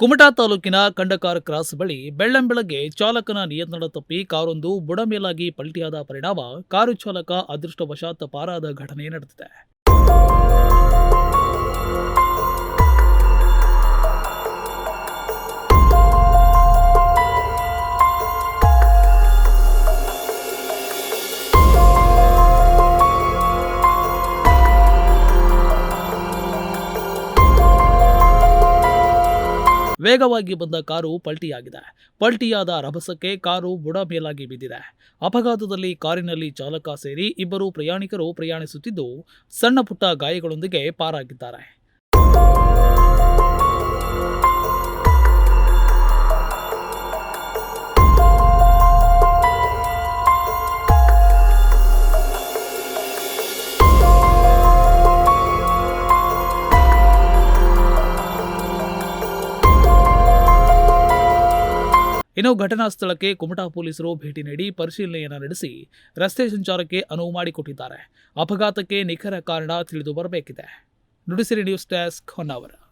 ಕುಮಟಾ ತಾಲೂಕಿನ ಕಂಡಕಾರ ಕ್ರಾಸ್ ಬಳಿ ಬೆಳ್ಳಂಬೆಳಗ್ಗೆ ಚಾಲಕನ ನಿಯಂತ್ರಣ ತಪ್ಪಿ ಕಾರೊಂದು ಬುಡಮೇಲಾಗಿ ಪಲ್ಟಿಯಾದ ಪರಿಣಾಮ, ಕಾರು ಚಾಲಕ ಅದೃಷ್ಟವಶಾತ್ ಪಾರಾದ ಘಟನೆ ನಡೆದಿದೆ. ವೇಗವಾಗಿ ಬಂದ ಕಾರು ಪಲ್ಟಿಯಾಗಿದೆ. ಪಲ್ಟಿಯಾದ ರಭಸಕ್ಕೆ ಕಾರು ಬುಡ ಮೇಲಾಗಿ ಬಿದ್ದಿದೆ. ಅಪಘಾತದಲ್ಲಿ ಕಾರಿನಲ್ಲಿ ಚಾಲಕ ಸೇರಿ ಇಬ್ಬರು ಪ್ರಯಾಣಿಕರು ಪ್ರಯಾಣಿಸುತ್ತಿದ್ದು, ಸಣ್ಣ ಪುಟ್ಟ ಗಾಯಗಳೊಂದಿಗೆ ಪಾರಾಗಿದ್ದಾರೆ. ಇನ್ನು ಘಟನಾ ಸ್ಥಳಕ್ಕೆ ಕುಮಟಾ ಪೊಲೀಸರು ಭೇಟಿ ನೀಡಿ ಪರಿಶೀಲನೆಯನ್ನು ನಡೆಸಿ ರಸ್ತೆ ಸಂಚಾರಕ್ಕೆ ಅನುವು ಮಾಡಿಕೊಟ್ಟಿದ್ದಾರೆ. ಅಪಘಾತಕ್ಕೆ ನಿಖರ ಕಾರಣ ತಿಳಿದು ಬರಬೇಕಿದೆ. Nudisiri news desk Honnavar.